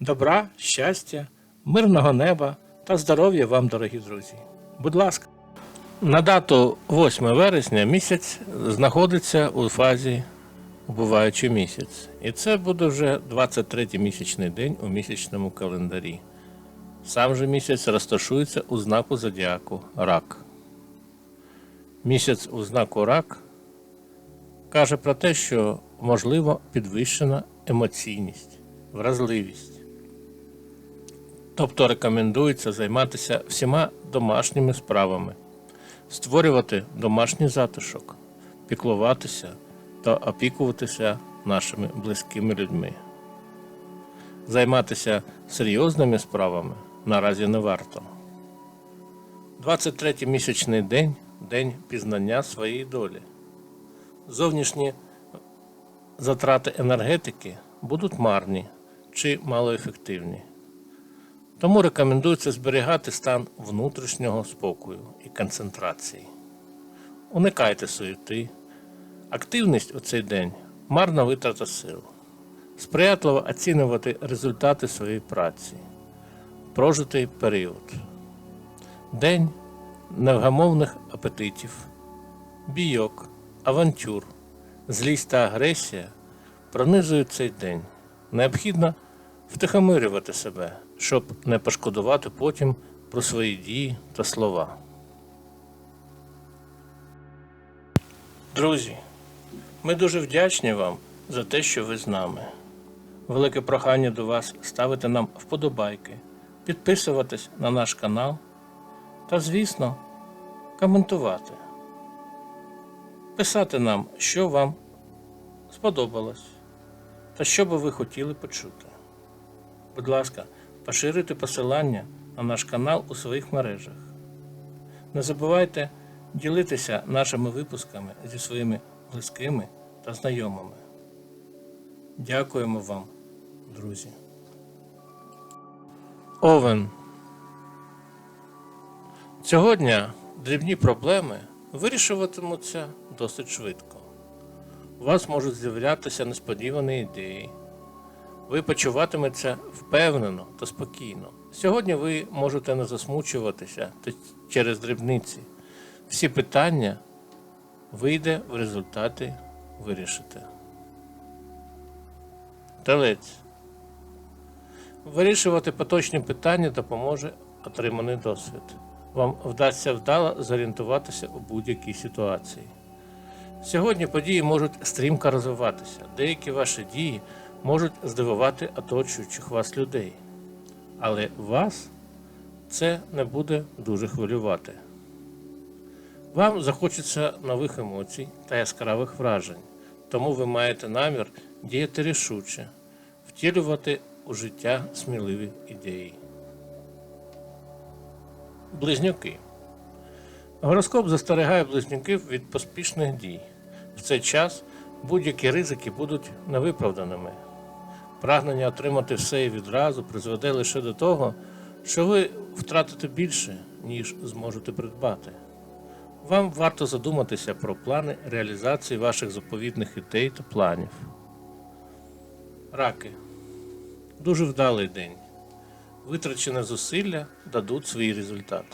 Добра, щастя, мирного неба та здоров'я вам, дорогі друзі. Будь ласка. На дату 8 вересня місяць знаходиться у фазі убуваючий місяць. І це буде вже 23-й місячний день у місячному календарі. Сам же місяць розташується у знаку зодіаку Рак. Місяць у знаку Рак каже про те, що можливо підвищена емоційність, вразливість. Тобто рекомендується займатися всіма домашніми справами, створювати домашній затишок, піклуватися та опікуватися нашими близькими людьми. Займатися серйозними справами наразі не варто. 23 місячний день день пізнання своєї долі. Зовнішні затрати енергетики будуть марні чи малоефективні. Тому рекомендується зберігати стан внутрішнього спокою і концентрації. Уникайте суєти. Активність у цей день марна витрата сил. Сприятливо оцінювати результати своєї праці. Прожитий період. День невгамовних апетитів, бійок, авантюр, злість та агресія пронизують цей день. Необхідно втихомирювати себе, щоб не пошкодувати потім про свої дії та слова. Друзі, ми дуже вдячні вам за те, що ви з нами. Велике прохання до вас ставити нам вподобайки, підписуватись на наш канал та, звісно, коментувати. Писати нам, що вам сподобалось та що би ви хотіли почути. Будь ласка, поширюйте посилання на наш канал у своїх мережах. Не забувайте ділитися нашими випусками зі своїми близькими та знайомими. Дякуємо вам, друзі. Овен. Цього дня дрібні проблеми вирішуватимуться досить швидко. У вас можуть з'являтися несподівані ідеї. Ви почуватиметеся впевнено та спокійно. Сьогодні ви можете не засмучуватися через дрібниці. Всі питання вийде в результаті вирішити. Телець. Вирішувати поточні питання допоможе отриманий досвід. Вам вдасться вдало зорієнтуватися у будь-якій ситуації. Сьогодні події можуть стрімко розвиватися. Деякі ваші дії можуть здивувати оточуючих вас людей. Але вас це не буде дуже хвилювати. Вам захочеться нових емоцій та яскравих вражень, тому ви маєте намір діяти рішуче, втілювати у життя сміливі ідеї. Близнюки. Гороскоп застерігає близнюків від поспішних дій. В цей час будь-які ризики будуть невиправданими. Прагнення отримати все і відразу призведе лише до того, що ви втратите більше, ніж зможете придбати. Вам варто задуматися про плани реалізації ваших заповідних ідей та планів. Раки. Дуже вдалий день. Витрачене зусилля дадуть свій результат.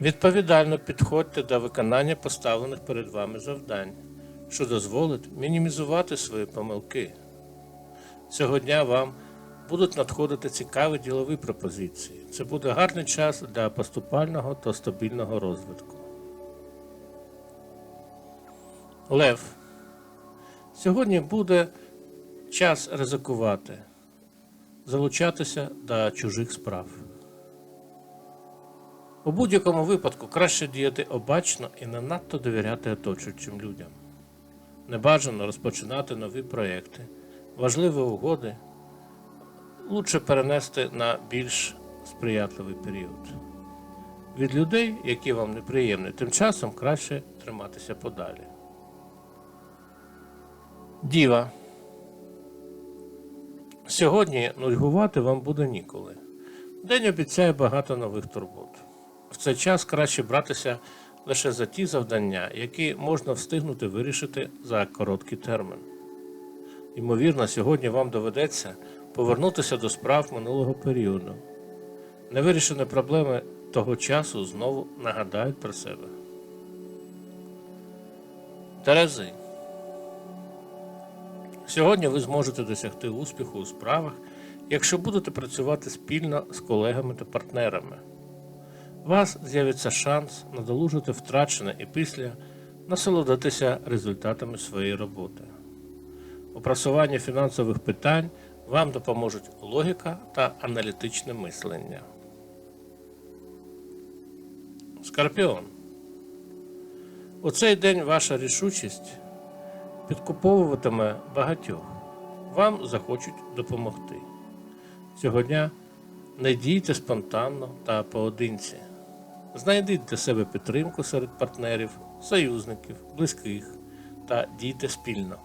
Відповідально підходьте до виконання поставлених перед вами завдань, що дозволить мінімізувати свої помилки. Цього дня вам будуть надходити цікаві ділові пропозиції. Це буде гарний час для поступального та стабільного розвитку. Лев. Сьогодні буде час ризикувати, залучатися до чужих справ. У будь-якому випадку краще діяти обачно і не надто довіряти оточуючим людям. Небажано розпочинати нові проекти, важливі угоди лучше перенести на більш сприятливий період. Від людей, які вам неприємні, тим часом краще триматися подалі. Діва. Сьогодні нудьгувати вам буде ніколи. День обіцяє багато нових турбот. В цей час краще братися лише за ті завдання, які можна встигнути вирішити за короткий термін. Ймовірно, сьогодні вам доведеться повернутися до справ минулого періоду. Невирішені проблеми того часу знову нагадають про себе. Терези. Сьогодні ви зможете досягти успіху у справах, якщо будете працювати спільно з колегами та партнерами. У вас з'явиться шанс надолужити втрачене і після насолодитися результатами своєї роботи. Просуванні фінансових питань вам допоможуть логіка та аналітичне мислення. Скорпіон. У цей день ваша рішучість підкуповуватиме багатьох. Вам захочуть допомогти. Цього дня не дійте спонтанно та поодинці. Знайдіть для себе підтримку серед партнерів, союзників, близьких та дійте спільно.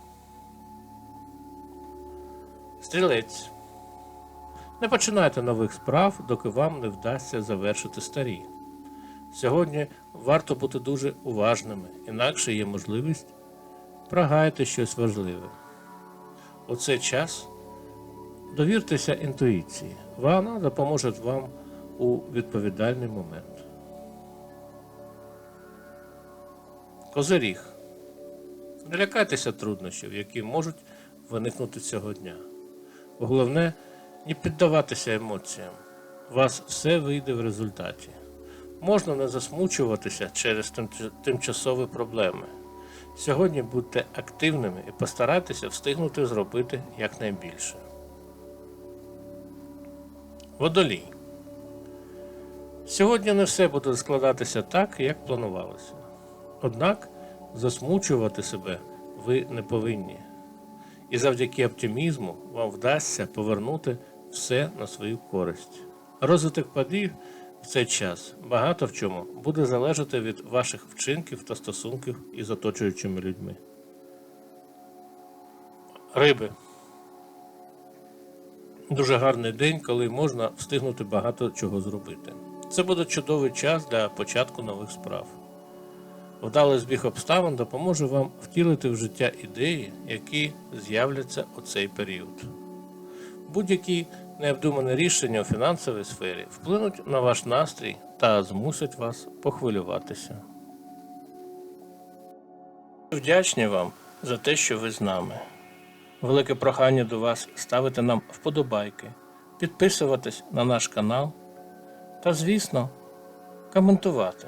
Стрілець. Не починайте нових справ, доки вам не вдасться завершити старі. Сьогодні варто бути дуже уважними, інакше є можливість прогаяти щось важливе. У цей час довіртеся інтуїції. Вона допоможе вам у відповідальний момент. Козиріг. Не лякайтеся труднощів, які можуть виникнути цього дня. Головне не піддаватися емоціям. У вас все вийде в результаті. Можна не засмучуватися через тимчасові проблеми. Сьогодні будьте активними і постарайтеся встигнути зробити якнайбільше. Водолій. Сьогодні не все буде складатися так, як планувалося. Однак засмучувати себе ви не повинні. І завдяки оптимізму вам вдасться повернути все на свою користь. Розвиток подій в цей час багато в чому буде залежати від ваших вчинків та стосунків із оточуючими людьми. Риби. Дуже гарний день, коли можна встигнути багато чого зробити. Це буде чудовий час для початку нових справ. Вдалий збіг обставин допоможе вам втілити в життя ідеї, які з'являться у цей період. Будь-які необдумані рішення у фінансовій сфері вплинуть на ваш настрій та змусять вас похвилюватися. Вдячні вам за те, що ви з нами. Велике прохання до вас ставити нам вподобайки, підписуватись на наш канал та, звісно, коментувати.